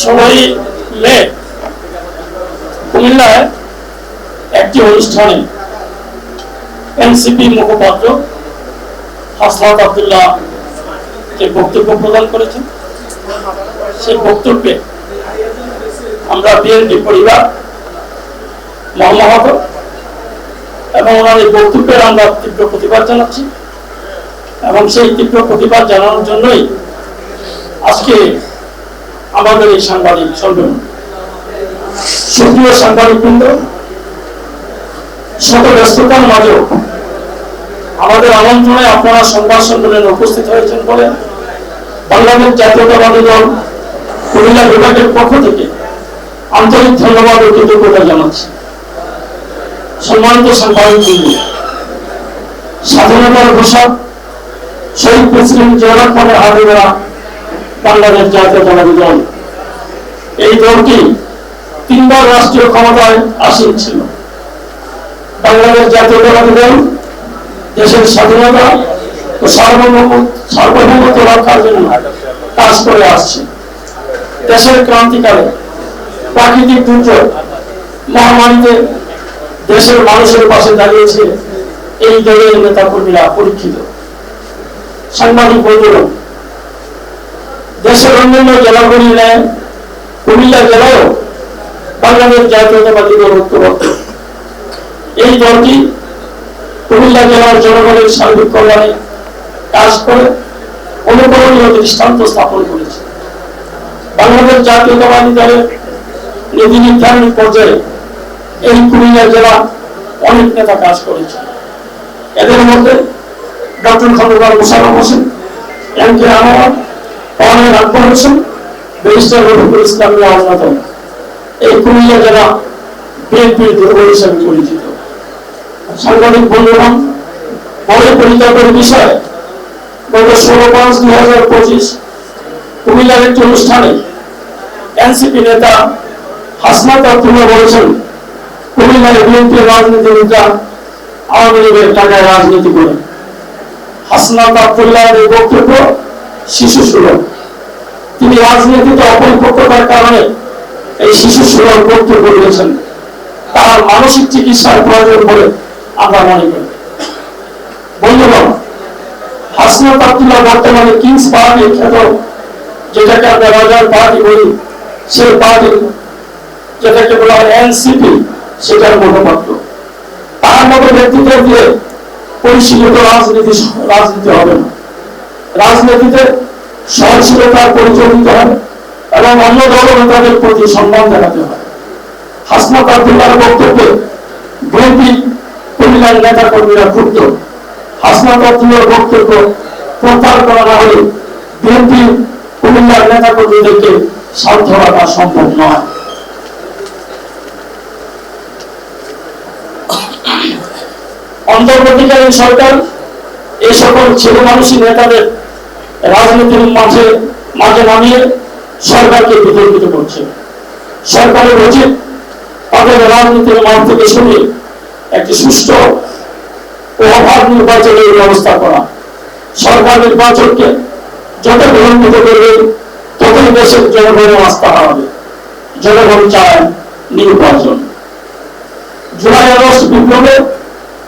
ষোলোই মে কুমিল্লায় একটি অনুষ্ঠানে এনসিপি মুখপাত্র হাসনাত আবদুল্লাহ যে বক্তব্য প্রদান করেছেন। সেই বক্তব্যে আমরা বিএনপি পরিবার মহামহাত এবং ওনার এই বক্তব্যের আমরা তীব্র প্রতিবাদ জানাচ্ছি এবং সেই তীব্র প্রতিবাদ জানানোর জন্যই আজকে আমাদের এই সাংবাদিক সম্মেলন। সুপ্রিয় সাংবাদিক বৃন্দ শত ব্যস্ততার মাঝেও আমাদের আমন্ত্রণে আপনারা সংবাদ সম্মেলনে উপস্থিত হয়েছেন বলে বাংলাদেশ জাতীয়তাবাদী দল কুমিল্লা বিভাগের পক্ষ থেকে আন্তরিক ধন্যবাদ ও কৃতজ্ঞতা জানাচ্ছি। সম্মানিত সাংবাদিক বৃন্দ স্বাধীনতার ঘোষণা শহীদ প্রেসিডেন্ট জিয়া রহমানের হাবিবেরা বাংলাদেশ জাতীয়তাবাদী দল এই দলটি তিনবার রাষ্ট্রীয় ক্ষমতায় আসীন ছিল। বাংলাদেশ জাতীয়তাবাদী দল দেশের স্বাধীনতা ও সার্বভৌম, সার্বভৌমত্ব রক্ষার জন্য কাজ করে আসছে। দেশের ক্রান্তিকালে প্রাকৃতিক দুর্যোগ মহামারীতে দেশের মানুষের পাশে দাঁড়িয়েছে এই দলের নেতা কর্মীরা পরীক্ষিত। সাংবাদিক বন্ধুরা, দেশের অন্যান্য জেলাগুলি নেয় কুমিল্লা জেলাও বাংলাদেশ জাতীয়তাবাদী দল ঐক্যবদ্ধ এই দলটি কুমিল্লা জেলার জনগণের সার্বিক কল্যাণে কাজ করে, অনুকরণীয় দৃষ্টান্ত স্থাপন করেছে। বাংলাদেশ জাতীয়তাবাদী দলের নীতি নির্ধারণী পর্যায়ে এই কুমিল্লা জেলা অনেক নেতা কাজ করেছে। এদের মধ্যে doctor Khandakar Mosharraf Hossain, M K Anwar পাওয়ানের Akbar Hossain barrister এই কুমিল্লা জেলা বিএনপির দুর্গ হিসেবে পরিচিত। সাংবাদিক বন্ধুগণ পরে পরিতাপের বিষয়, গত ষোলো পাঁচ দুই হাজার পঁচিশ কুমিল্লার একটি অনুষ্ঠানে এনসিপি নেতা হাসনাত আব্দুল্লাহ বলেছেন, কুমিল্লায় বিএনপির রাজনীতিবিদরা আওয়ামী লীগের টাকায় রাজনীতি করে। হাসনাত আব্দুল্লাহ বক্তব্য শিশু সুলভ। তিনি রাজনীতিতে অপরিপক্কতার কারণে এই শিশু সুলভ বক্তব্য দিয়েছেন তার মানসিক চিকিৎসার প্রয়োজন বলে আমরা মনে করি। বন্ধুগণ, হাসনাত আব্দুল্লাহ বর্তমানে কিংস পার্টি খ্যাত, যেটাকে আমরা রাজার পার্টি বলি, সেই পার্টি যেটাকে বলা হয় এনসিপি, সেটার মুখপাত্র। তার মতো ব্যক্তিত্ব দিয়ে পরিশীলিত রাজনীতি রাজনীতি হবে না। রাজনীতিতে সহনশীলতার পরিচয় দিতে হবে এবং অন্য দল নেতাদের প্রতি সম্মান দেখাতে হবে হাসনাত আব্দুল্লাহর বক্তব্যে বিএনপি কুমিল্লার নেতা কর্মীরা ক্ষুব্ধ। হাসনাত আব্দুল্লাহর বক্তব্য প্রত্যাহার করা না হলে বিএনপি কুমিল্লার নেতা কর্মীদেরকে শান্ত রাখা সম্ভব নয়। অন্তর্বর্তীকালীন সরকার এই সকল ছেলে মানুষই নেতাদের রাজনীতির মাঝে মাঝে নামিয়ে সরকারকে বিতর্কিত করছে। সরকারের উচিত তাদের রাজনীতির মাঠ থেকে সরিয়ে একটি সুষ্ঠু ও অবাধ নির্বাচনের ব্যবস্থা করা। সরকার নির্বাচনকে যত বিলম্বিত করবে, ততই দেশের জনগণের আস্থা হারাবে। জনগণ চায় নির্বাচন। জুলাই আগস্ট বিপ্লবে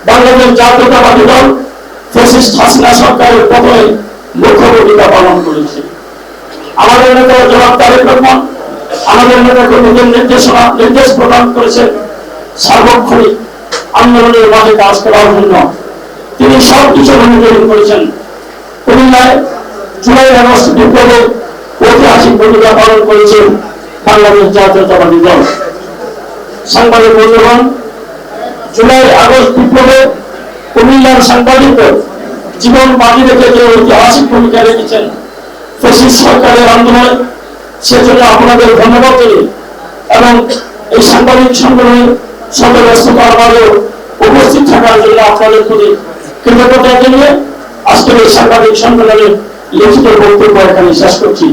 বাংলাদেশ জাতীয়তাবাদী দল, ফ্যাসিস্ট হাসিনা সরকারের পতনে মুখ্য ভূমিকা পালন করেছে। আমাদের নেতা জনাব তারেক রহমান, আমাদের নেতা কর্মীদের নির্দেশনা, নির্দেশ প্রদান করেছেন সার্বক্ষণিক আন্দোলনের মাঝে কাজ করার জন্য। তিনি সব কিছু অনুযায়ী করেছেন। কুমিল্লায় জুলাই আগস্ট বিপ্লবে ঐতিহাসিক ভূমিকা পালন করেছেন বাংলাদেশ জাতীয়তাবাদী দল। সাংবাদিক বন্ধুগণ, জুলাই আগস্ট বিপ্লবে কুমিল্লার সাংবাদিকদের জীবন বাজি রেখে যে ঐতিহাসিক ভূমিকা রেখেছেন ফেসিস সরকারের আন্দোলনে, সেজন্য আপনাদের ধন্যবাদ জানি এবং এই সাংবাদিক সম্মেলনে ব্যস্ততার মাঝেও উপস্থিত থাকার জন্য আপনাদের প্রতি কৃতজ্ঞতা জানিয়ে আজকের এই সাংবাদিক সম্মেলনে লিখিত বক্তব্য এখানে শেষ করছি।